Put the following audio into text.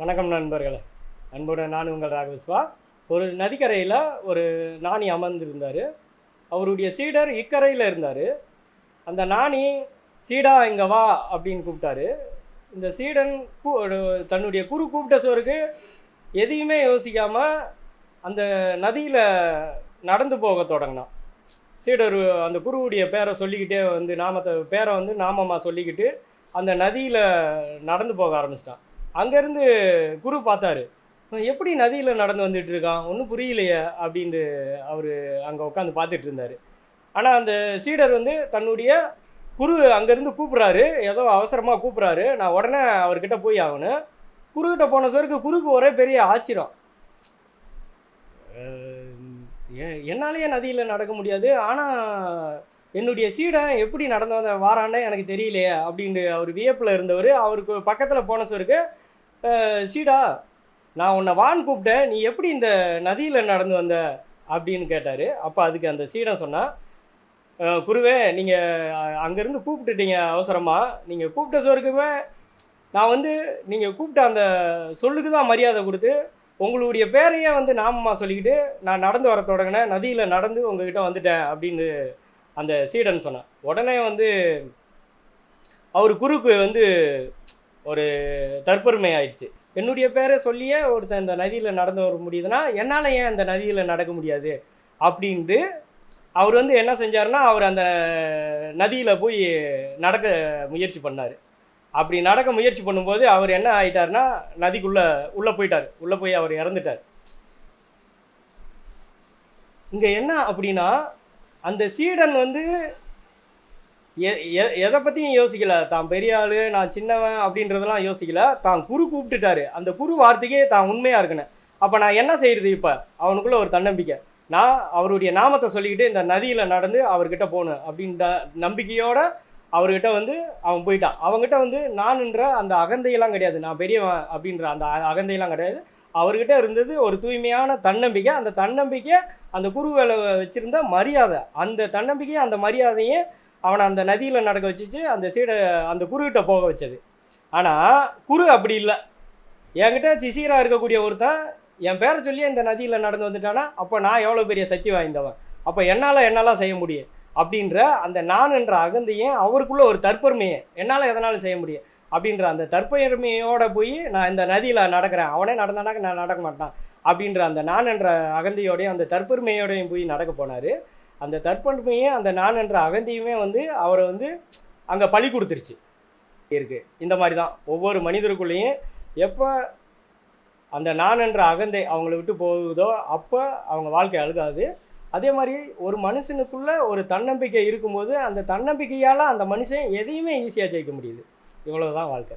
வணக்கம் நண்பர்களே. அன்புடன் நான் உங்கள் ராகவிஸ்வா ஒரு நதிக்கரையில் ஒரு நாணி அமர்ந்திருந்தார். அவருடைய சீடர் இக்கரையில் இருந்தார். அந்த நாணி சீடா இங்கே வா அப்படின்னு கூப்பிட்டாரு. இந்த சீடன் கூ தன்னுடைய குரு கூப்பிட்ட சோருக்கு எதையுமே யோசிக்காமல் அந்த நதியில் நடந்து போக தொடங்கினான். சீடர் அந்த குருவுடைய பேரை சொல்லிக்கிட்டே வந்து நாமத்தை பேரை வந்து நாமமாக சொல்லிக்கிட்டு அந்த நதியில் நடந்து போக ஆரம்பிச்சிட்டான். அங்கேருந்து குரு பார்த்தாரு. எப்படி நதியில் நடந்து வந்துட்டு இருக்கான்? ஒன்றும் புரியலையே அப்படின்ட்டு அவர் அங்கே உட்காந்து பார்த்துட்டு இருந்தார். ஆனால் அந்த சீடர் வந்து தன்னுடைய குரு அங்கேருந்து கூப்பிட்றாரு. ஏதோ அவசரமாக கூப்பிட்றாரு. நான் உடனே அவர்கிட்ட போய் ஆகணும். குருக்கிட்ட போன சோருக்கு குருக்கு ஒரே பெரிய ஆச்சரியம் என்னாலேயே நதியில் நடக்க முடியாது. ஆனால் என்னுடைய சீடன் எப்படி நடந்து வந்த வாரான்னு எனக்கு தெரியலையே அப்படின்ட்டு அவர் வியப்பில் இருந்தவர். அவருக்கு பக்கத்தில் போன சோருக்கு சீடா நான் உன்னை வான் கூப்பிட்டேன். நீ எப்படி இந்த நதியில் நடந்து வந்த அப்படின்னு கேட்டார். அப்போ அதுக்கு அந்த சீடன் சொன்னான் குருவே நீங்கள் அங்கேருந்து கூப்பிட்டுட்டீங்க அவசரமாக நீங்கள் கூப்பிட்ட சோருக்குமே நான் வந்து நீங்கள் கூப்பிட்ட அந்த சொல்லுக்கு தான் மரியாதை கொடுத்து உங்களுடைய பேரையே வந்து நாமமா சொல்லிக்கிட்டு நான் நடந்து வர தொடங்கினேன் நதியில் நடந்து உங்ககிட்ட வந்துட்டேன். அப்படின்னு அந்த சீடன் சொன்னேன். உடனே வந்து அவர் குருக்கு வந்து ஒரு தற்பெருமை ஆயிடுச்சு என்னுடைய பேரை சொல்லியே ஒருத்தன் இந்த நதியில் நடந்து வர முடியுதுன்னா என்னால் ஏன் அந்த நதியில் நடக்க முடியாது? அப்படின்ட்டு அவர் வந்து என்ன செஞ்சாருன்னா அவர் அந்த நதியில் போய் நடக்க முயற்சி பண்ணார். அப்படி நடக்க முயற்சி பண்ணும்போது அவர் என்ன ஆயிட்டாருன்னா நதிக்குள்ளே உள்ளே போயிட்டார். உள்ளே போய் அவர் இறந்துட்டார். இங்கே என்ன அப்படின்னா அந்த சீடன் வந்து எதை பற்றியும் யோசிக்கல. தான் பெரிய ஆளு நான் சின்னவன் அப்படின்றதெல்லாம் யோசிக்கல. தான் குரு கூப்பிட்டுட்டாரு. அந்த குரு வார்த்தைக்கே தான் உண்மையாக இருக்கணும். அப்போ நான் என்ன செய்கிறது இப்போ? அவனுக்குள்ள ஒரு தன்னம்பிக்கை. நான் அவருடைய நாமத்தை சொல்லிக்கிட்டு இந்த நதியில் நடந்து அவர்கிட்ட போகணும் அப்படின்ற நம்பிக்கையோட அவர்கிட்ட வந்து அவன் போயிட்டான். அவங்ககிட்ட வந்து நான்ன்ற அந்த அகந்தையெல்லாம் கிடையாது. நான் பெரியவன் அப்படின்ற அந்த அ- அகந்தையெல்லாம் கிடையாது. அவர்கிட்ட இருந்தது ஒரு தூய்மையான தன்னம்பிக்கை. அந்த தன்னம்பிக்கை அந்த குரு வேலை வச்சுருந்த மரியாதை. அந்த தன்னம்பிக்கையும் அந்த மரியாதையும் அவனை அந்த நதியில் நடக்க வச்சுச்சு அந்த சீடை அந்த குருகிட்ட போக வச்சது. ஆனால் குரு அப்படி இல்லை. என்கிட்ட சிசீராக இருக்கக்கூடிய ஒருத்தன் என் பேரை சொல்லி இந்த நதியில் நடந்து வந்துட்டானா அப்போ நான் எவ்வளோ பெரிய சக்தி வாய்ந்தவன்? அப்போ என்னால் என்னெல்லாம் செய்ய முடியும்? அப்படின்ற அந்த நான் என்ற அகந்தையும் அவருக்குள்ள ஒரு தற்பெருமையை. என்னால் எதனாலும் செய்ய முடியும்? அப்படின்ற அந்த தற்பெருமையோடு போய் நான் இந்த நதியில் நடக்கிறேன். அவனே நடந்தானாக்க நான் நடக்க மாட்டான்? அப்படின்ற அந்த நான் என்ற அகந்தையோடையும் அந்த தற்பெருமையோடையும் போய் நடக்க போனார். அந்த தற்பெருமையும் அந்த நான் என்ற அகந்தியுமே வந்து அவரை வந்து அங்கே பழி கொடுத்துருச்சு. இருக்கு. இந்த மாதிரி தான் ஒவ்வொரு மனிதருக்குள்ளேயும் எப்போ அந்த நான் என்ற அகந்தை அவங்கள விட்டு போகுதோ அப்போ அவங்க வாழ்க்கை அழுகாது. அதே மாதிரி ஒரு மனுஷனுக்குள்ளே ஒரு தன்னம்பிக்கை இருக்கும்போது அந்த தன்னம்பிக்கையால் அந்த மனுஷன் எதையுமே ஈஸியாக ஜெயிக்க முடியுது. இவ்வளவுதான் வாழ்க்கை.